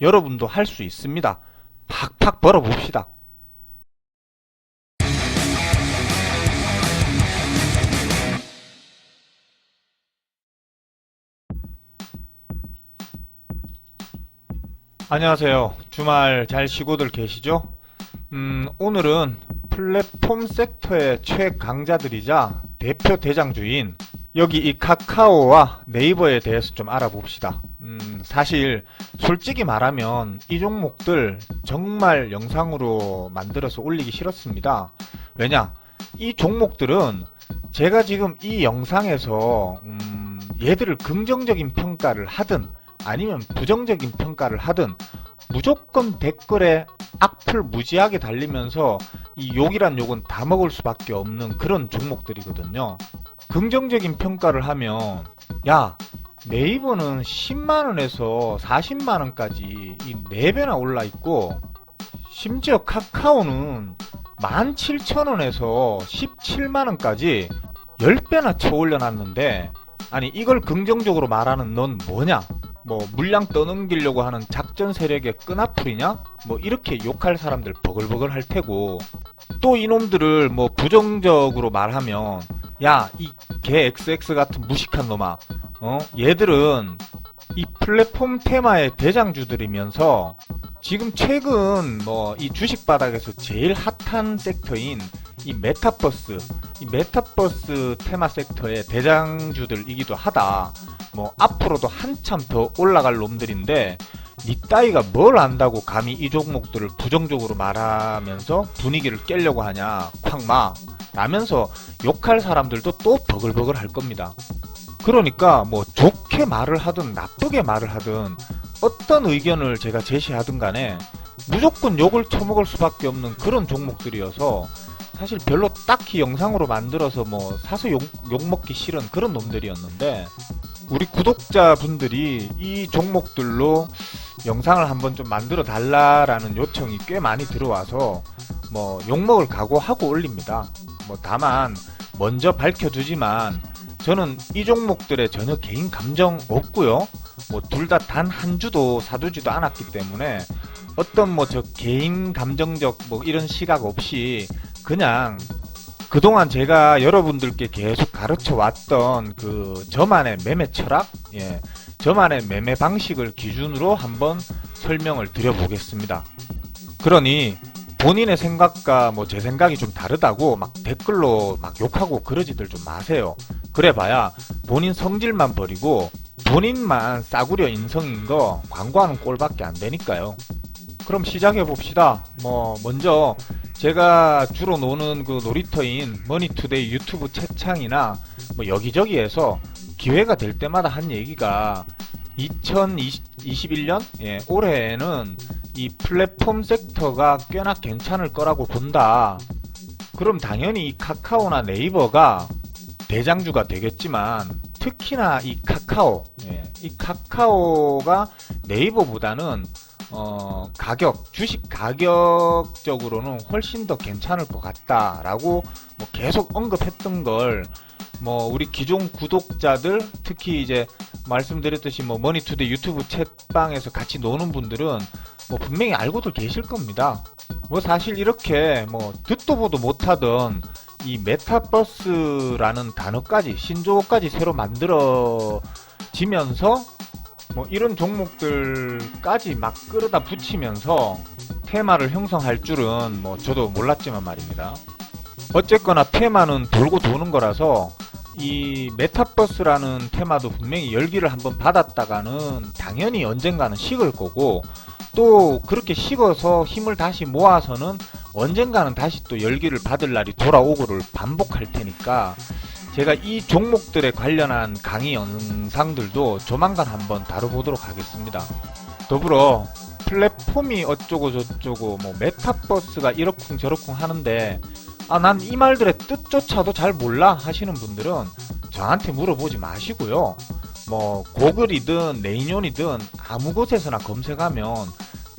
여러분도 할 수 있습니다. 팍팍 벌어봅시다. 안녕하세요. 주말 잘 쉬고들 계시죠? 음, 오늘은 플랫폼 섹터의 최강자들이자 대표 대장주인 여기 이 카카오와 네이버에 대해서 좀 알아봅시다. 음, 사실 솔직히 말하면 이 종목들 정말 영상으로 만들어서 올리기 싫었습니다. 왜냐? 이 종목들은 제가 지금 이 영상에서 음, 얘들을 긍정적인 평가를 하든 아니면 부정적인 평가를 하든 무조건 댓글에 악플 무지하게 달리면서 이 욕이란 욕은 다 먹을 수밖에 없는 그런 종목들이거든요. 긍정적인 평가를 하면 야 네이버는 10만원에서 40만원까지 이 4배나 올라 있고 심지어 카카오는 17,000원에서 17만원까지 10배나 쳐 올려놨는데 아니 이걸 긍정적으로 말하는 넌 뭐냐 뭐 물량 떠넘기려고 하는 작전 세력의 끈앞풀이냐? 뭐 이렇게 욕할 사람들 버글버글 할 테고 또 이놈들을 뭐 부정적으로 말하면 야 이 개 XX 같은 무식한 놈아. 어? 얘들은 이 플랫폼 테마의 대장주들이면서 지금 최근 뭐 이 주식 바닥에서 제일 핫한 섹터인 이 메타버스 이 메타버스 테마 섹터의 대장주들이기도 하다. 뭐 앞으로도 한참 더 올라갈 놈들인데 니 따위가 뭘 안다고 감히 이 종목들을 부정적으로 말하면서 분위기를 깨려고 하냐. 콱마 라면서 욕할 사람들도 또 버글버글 할 겁니다. 그러니까 뭐 좋게 말을 하든 나쁘게 말을 하든 어떤 의견을 제가 제시하든 간에 무조건 욕을 처먹을 수밖에 없는 그런 종목들이어서 사실 별로 딱히 영상으로 만들어서 뭐 사서 욕, 욕먹기 싫은 그런 놈들이었는데 우리 구독자분들이 이 종목들로 영상을 한번 좀 만들어 달라라는 요청이 꽤 많이 들어와서 뭐 욕먹을 각오하고 올립니다. 뭐 다만 먼저 밝혀두지만 저는 이 종목들에 전혀 개인 감정 없고요. 뭐 둘 다 단 한 주도 사두지도 않았기 때문에 어떤 뭐 저 개인 감정적 뭐 이런 시각 없이 그냥 그동안 제가 여러분들께 계속 가르쳐 왔던 그 저만의 매매 철학, 예, 저만의 매매 방식을 기준으로 한번 설명을 드려보겠습니다. 그러니 본인의 생각과 뭐 제 생각이 좀 다르다고 막 댓글로 막 욕하고 그러지들 좀 마세요. 그래봐야 본인 성질만 버리고 본인만 싸구려 인성인 거 광고하는 꼴밖에 안 되니까요. 그럼 시작해 봅시다. 뭐 먼저 제가 주로 노는 그 놀이터인 머니투데이 유튜브 채창이나 뭐 여기저기에서 기회가 될 때마다 한 얘기가 2021년 예, 올해에는 이 플랫폼 섹터가 꽤나 괜찮을 거라고 본다. 그럼 당연히 이 카카오나 네이버가 대장주가 되겠지만 특히나 이 카카오, 예, 이 카카오가 네이버보다는 어, 가격, 주식 가격적으로는 훨씬 더 괜찮을 것 같다라고 뭐 계속 언급했던 걸 뭐 우리 기존 구독자들 특히 이제 말씀드렸듯이 뭐 머니투데이 유튜브 채방에서 같이 노는 분들은 뭐 분명히 알고도 계실 겁니다. 뭐 사실 이렇게 뭐 듣도 보도 못하던 이 메타버스라는 단어까지 신조어까지 새로 만들어지면서 뭐 이런 종목들까지 막 끌어다 붙이면서 테마를 형성할 줄은 뭐 저도 몰랐지만 말입니다. 어쨌거나 테마는 돌고 도는 거라서 이 메타버스라는 테마도 분명히 열기를 한번 받았다가는 당연히 언젠가는 식을 거고 또 그렇게 식어서 힘을 다시 모아서는 언젠가는 다시 또 열기를 받을 날이 돌아오고를 반복할 테니까 제가 이 종목들에 관련한 강의 영상들도 조만간 한번 다뤄보도록 하겠습니다. 더불어 플랫폼이 어쩌고 저쩌고 뭐 메타버스가 이러쿵 저러쿵 하는데 아 난 이 말들의 뜻조차도 잘 몰라 하시는 분들은 저한테 물어보지 마시고요. 뭐 고글이든 네이년이든 아무 곳에서나 검색하면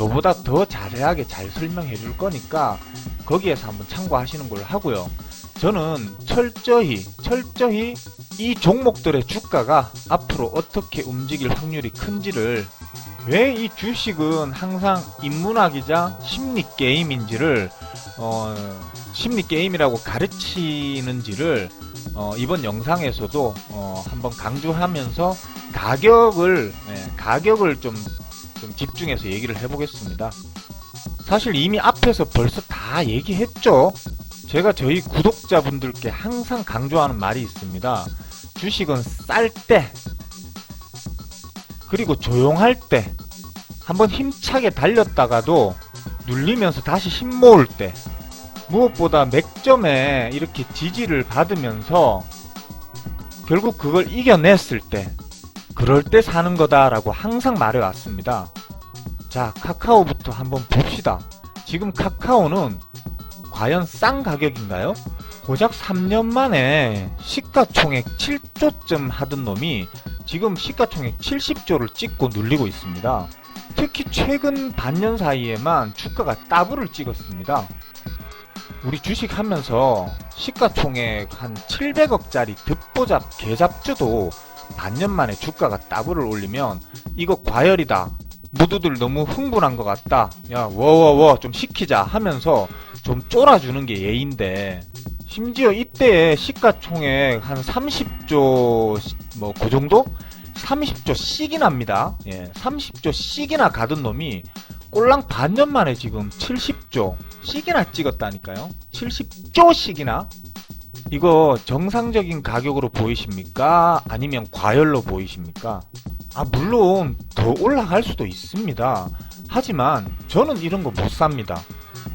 저보다 더 자세하게 잘 설명해 줄 거니까 거기에서 한번 참고하시는 걸로 하고요. 저는 철저히 철저히 이 종목들의 주가가 앞으로 어떻게 움직일 확률이 큰지를 왜 이 주식은 항상 인문학이자 심리 게임인지를 어, 심리 게임이라고 가르치는지를 어, 이번 영상에서도 어, 한번 강조하면서 가격을 네, 가격을 좀, 좀 집중해서 얘기를 해보겠습니다. 사실 이미 앞에서 벌써 다 얘기했죠. 제가 저희 구독자분들께 항상 강조하는 말이 있습니다. 주식은 쌀 때, 그리고 조용할 때, 한번 힘차게 달렸다가도 눌리면서 다시 힘 모을 때, 무엇보다 맥점에 이렇게 지지를 받으면서 결국 그걸 이겨냈을 때, 그럴 때 사는 거다라고 항상 말해왔습니다. 자, 카카오부터 한번 봅시다. 지금 카카오는 과연 싼 가격인가요? 고작 3년 만에 시가총액 7조쯤 하던 놈이 지금 시가총액 70조를 찍고 눌리고 있습니다. 특히 최근 반년 사이에만 주가가 따블을 찍었습니다. 우리 주식 하면서 시가총액 한 700억짜리 듣보잡 개잡주도 반년 만에 주가가 따블을 올리면 이거 과열이다. 모두들 너무 흥분한 것 같다. 야, 워워워 좀 시키자 하면서 좀 쫄아주는 게 예인데 심지어 이때의 시가총액 한 30조 뭐 그 정도? 30조 씩이나 합니다. 예, 30조 씩이나 가던 놈이 꼴랑 반년 만에 지금 70조 씩이나 찍었다니까요. 70조 씩이나? 이거 정상적인 가격으로 보이십니까? 아니면 과열로 보이십니까? 아, 물론 더 올라갈 수도 있습니다. 하지만 저는 이런 거 못 삽니다.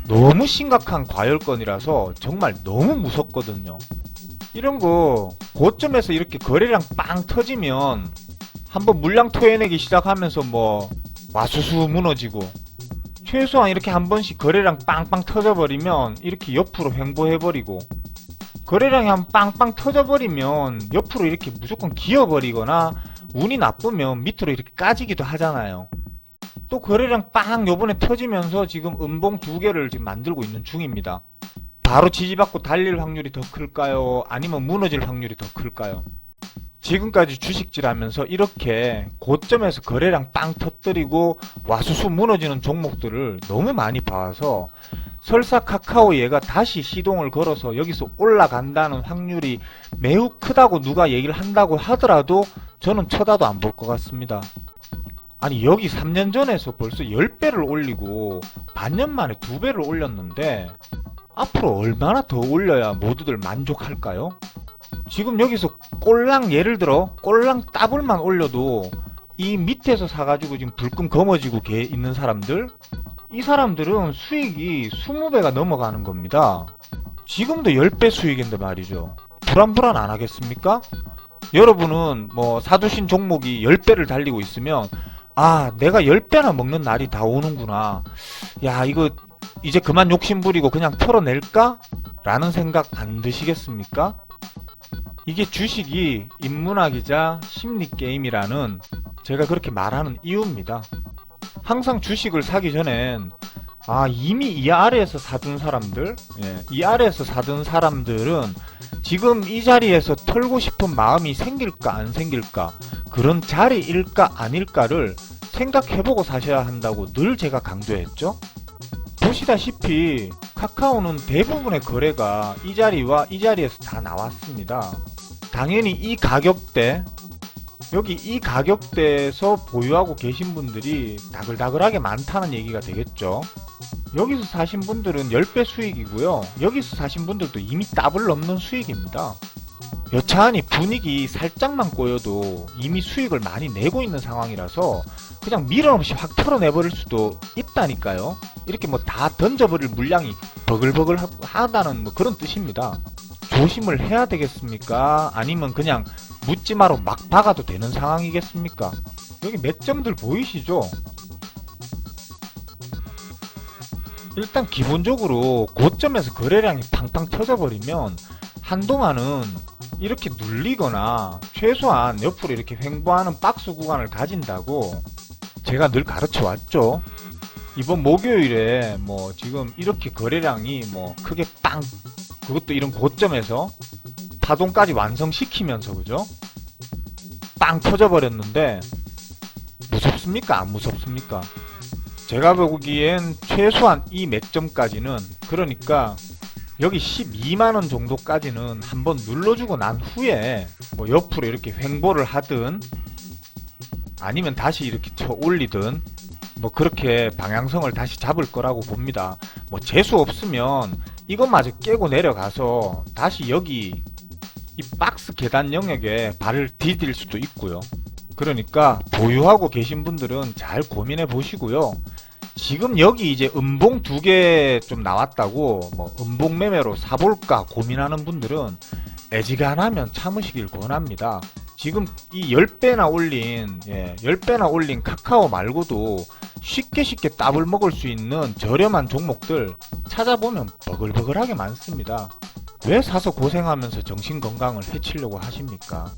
너무 심각한 과열건이라서 정말 너무 무섭거든요. 이런 거 고점에서 이렇게 거래량 빵 터지면 한번 물량 토해내기 시작하면서 뭐 와수수 무너지고 최소한 이렇게 한 번씩 거래량 빵빵 터져버리면 이렇게 옆으로 횡보해버리고 거래량이 한 빵빵 터져버리면 옆으로 이렇게 무조건 기어버리거나 운이 나쁘면 밑으로 이렇게 까지기도 하잖아요. 또 거래량 빵 요번에 터지면서 지금 음봉 두 개를 지금 만들고 있는 중입니다. 바로 지지받고 달릴 확률이 더 클까요? 아니면 무너질 확률이 더 클까요? 지금까지 주식질 하면서 이렇게 고점에서 거래량 빵 터뜨리고 와수수 무너지는 종목들을 너무 많이 봐서 설사 카카오 얘가 다시 시동을 걸어서 여기서 올라간다는 확률이 매우 크다고 누가 얘기를 한다고 하더라도 저는 쳐다도 안 볼 것 같습니다. 아니 여기 3년 전에서 벌써 10배를 올리고 반년 만에 2배를 올렸는데 앞으로 얼마나 더 올려야 모두들 만족할까요? 지금 여기서 꼴랑 예를 들어 꼴랑 따블만 올려도 이 밑에서 사가지고 지금 불금 검어지고 개 있는 사람들 이 사람들은 수익이 20배가 넘어가는 겁니다. 지금도 10배 수익인데 말이죠. 불안불안 안 하겠습니까? 여러분은 뭐 사두신 종목이 10배를 달리고 있으면 아 내가 10배나 먹는 날이 다 오는구나. 야 이거 이제 그만 욕심 부리고 그냥 털어낼까? 라는 생각 안 드시겠습니까? 이게 주식이 인문학이자 심리게임이라는 제가 그렇게 말하는 이유입니다. 항상 주식을 사기 전엔 아 이미 이 아래에서 사둔 사람들 예, 이 아래에서 사둔 사람들은 지금 이 자리에서 털고 싶은 마음이 생길까 안 생길까 그런 자리일까 아닐까를 생각해보고 사셔야 한다고 늘 제가 강조했죠 보시다시피 카카오는 대부분의 거래가 이 자리와 이 자리에서 다 나왔습니다 당연히 이 가격대 여기 이 가격대에서 보유하고 계신 분들이 다글다글하게 많다는 얘기가 되겠죠. 여기서 사신 분들은 10배 수익이고요. 여기서 사신 분들도 이미 더블 넘는 수익입니다. 여차하니 분위기 살짝만 꼬여도 이미 수익을 많이 내고 있는 상황이라서 그냥 미련 없이 확 털어내버릴 수도 있다니까요. 이렇게 뭐 다 던져버릴 물량이 버글버글 하다는 뭐 그런 뜻입니다. 조심을 해야 되겠습니까? 아니면 그냥 묻지마로 막 박아도 되는 상황이겠습니까? 여기 맥점들 보이시죠? 일단 기본적으로 고점에서 거래량이 팡팡 터져버리면 한동안은 이렇게 눌리거나 최소한 옆으로 이렇게 횡보하는 박스 구간을 가진다고 제가 늘 가르쳐 왔죠. 이번 목요일에 뭐 지금 이렇게 거래량이 뭐 크게 빵 그것도 이런 고점에서 파동까지 완성시키면서 그죠? 빵 터져버렸는데 무섭습니까? 안 무섭습니까? 제가 보기엔 최소한 이 맥점까지는 그러니까 여기 12만원 정도까지는 한번 눌러주고 난 후에 뭐 옆으로 이렇게 횡보를 하든 아니면 다시 이렇게 쳐 올리든 뭐 그렇게 방향성을 다시 잡을 거라고 봅니다. 뭐 재수 없으면 이것마저 깨고 내려가서 다시 여기 이 박스 계단 영역에 발을 디딜 수도 있고요. 그러니까 보유하고 계신 분들은 잘 고민해 보시고요. 지금 여기 이제 음봉 두 개 좀 나왔다고 뭐 음봉 매매로 사볼까 고민하는 분들은 애지간하면 참으시길 권합니다. 지금 이 10배나 올린 예, 10배나 올린 카카오 말고도 쉽게 쉽게 따블 먹을 수 있는 저렴한 종목들 찾아보면 버글버글하게 많습니다. 왜 사서 고생하면서 정신 건강을 해치려고 하십니까?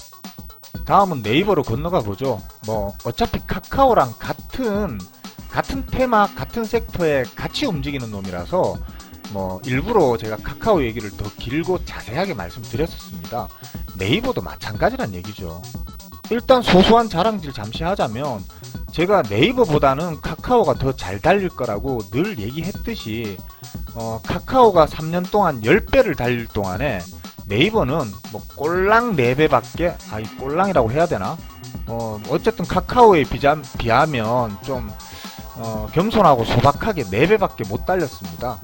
다음은 네이버로 건너가 보죠. 뭐 어차피 카카오랑 같은 같은 테마, 같은 섹터에 같이 움직이는 놈이라서 뭐 일부러 제가 카카오 얘기를 더 길고 자세하게 말씀드렸었습니다. 네이버도 마찬가지란 얘기죠. 일단 소소한 자랑질 잠시 하자면 제가 네이버보다는 카카오가 더 잘 달릴 거라고 늘 얘기했듯이 어, 카카오가 3년 동안 10배를 달릴 동안에 네이버는 뭐 꼴랑 4배밖에 아이 꼴랑이라고 해야 되나? 어, 어쨌든 카카오에 비자, 비하면 좀 어, 겸손하고 소박하게 4배밖에 못 달렸습니다.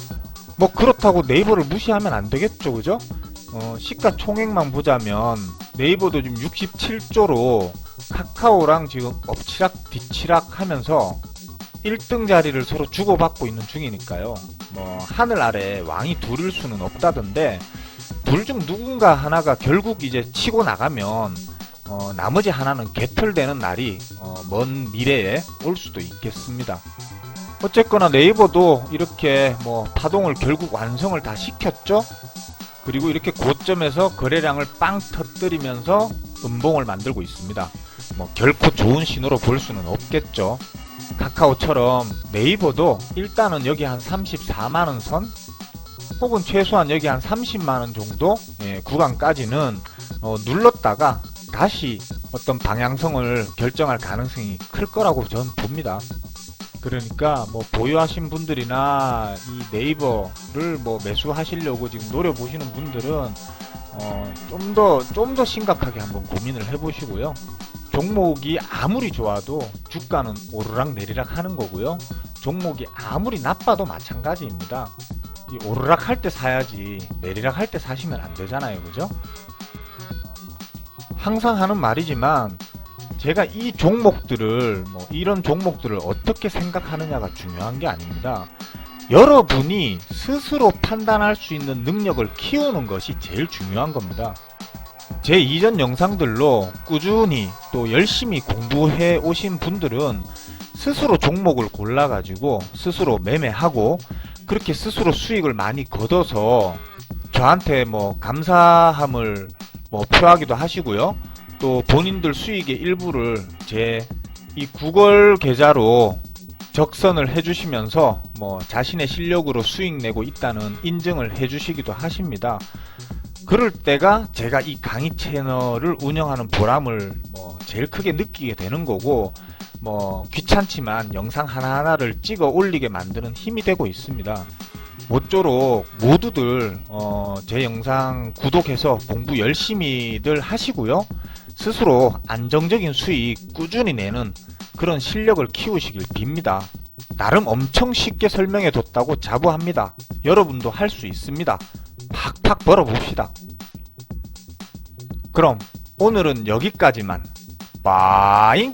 뭐 그렇다고 네이버를 무시하면 안 되겠죠, 그죠? 어, 시가 총액만 보자면 네이버도 지금 67조로 카카오랑 지금 엎치락 뒤치락 하면서 1등 자리를 서로 주고받고 있는 중이니까요. 뭐 하늘 아래 왕이 둘일 수는 없다던데 둘 중 누군가 하나가 결국 이제 치고 나가면 어, 나머지 하나는 개털되는 날이 어, 먼 미래에 올 수도 있겠습니다. 어쨌거나 네이버도 이렇게 뭐 파동을 결국 완성을 다 시켰죠. 그리고 이렇게 고점에서 거래량을 빵 터뜨리면서 음봉을 만들고 있습니다. 뭐 결코 좋은 신호로 볼 수는 없겠죠. 카카오처럼 네이버도 일단은 여기 한 34만원 선 혹은 최소한 여기 한 30만원 정도 예, 구간까지는 어, 눌렀다가 다시 어떤 방향성을 결정할 가능성이 클 거라고 저는 봅니다. 그러니까 뭐 보유하신 분들이나 이 네이버를 뭐 매수하시려고 지금 노려보시는 분들은 어, 좀 더 좀 더 심각하게 한번 고민을 해보시고요. 종목이 아무리 좋아도 주가는 오르락 내리락 하는 거고요. 종목이 아무리 나빠도 마찬가지입니다. 이 오르락 할 때 사야지 내리락 할 때 사시면 안 되잖아요. 그죠? 항상 하는 말이지만 제가 이 종목들을 뭐 이런 종목들을 어떻게 생각하느냐가 중요한 게 아닙니다. 여러분이 스스로 판단할 수 있는 능력을 키우는 것이 제일 중요한 겁니다. 제 이전 영상들로 꾸준히 또 열심히 공부해 오신 분들은 스스로 종목을 골라가지고 스스로 매매하고 그렇게 스스로 수익을 많이 거둬서 저한테 뭐 감사함을 뭐 표하기도 하시고요. 또 본인들 수익의 일부를 제 이 구글 계좌로 적선을 해주시면서 뭐 자신의 실력으로 수익 내고 있다는 인증을 해주시기도 하십니다. 그럴 때가 제가 이 강의 채널을 운영하는 보람을 뭐 제일 크게 느끼게 되는 거고 뭐 귀찮지만 영상 하나하나를 찍어 올리게 만드는 힘이 되고 있습니다. 모쪼록 모두들 어, 제 영상 구독해서 공부 열심히들 하시고요. 스스로 안정적인 수익 꾸준히 내는 그런 실력을 키우시길 빕니다. 나름 엄청 쉽게 설명해 뒀다고 자부합니다. 여러분도 할 수 있습니다. 팍팍 벌어봅시다. 그럼 오늘은 여기까지만. 빠잉!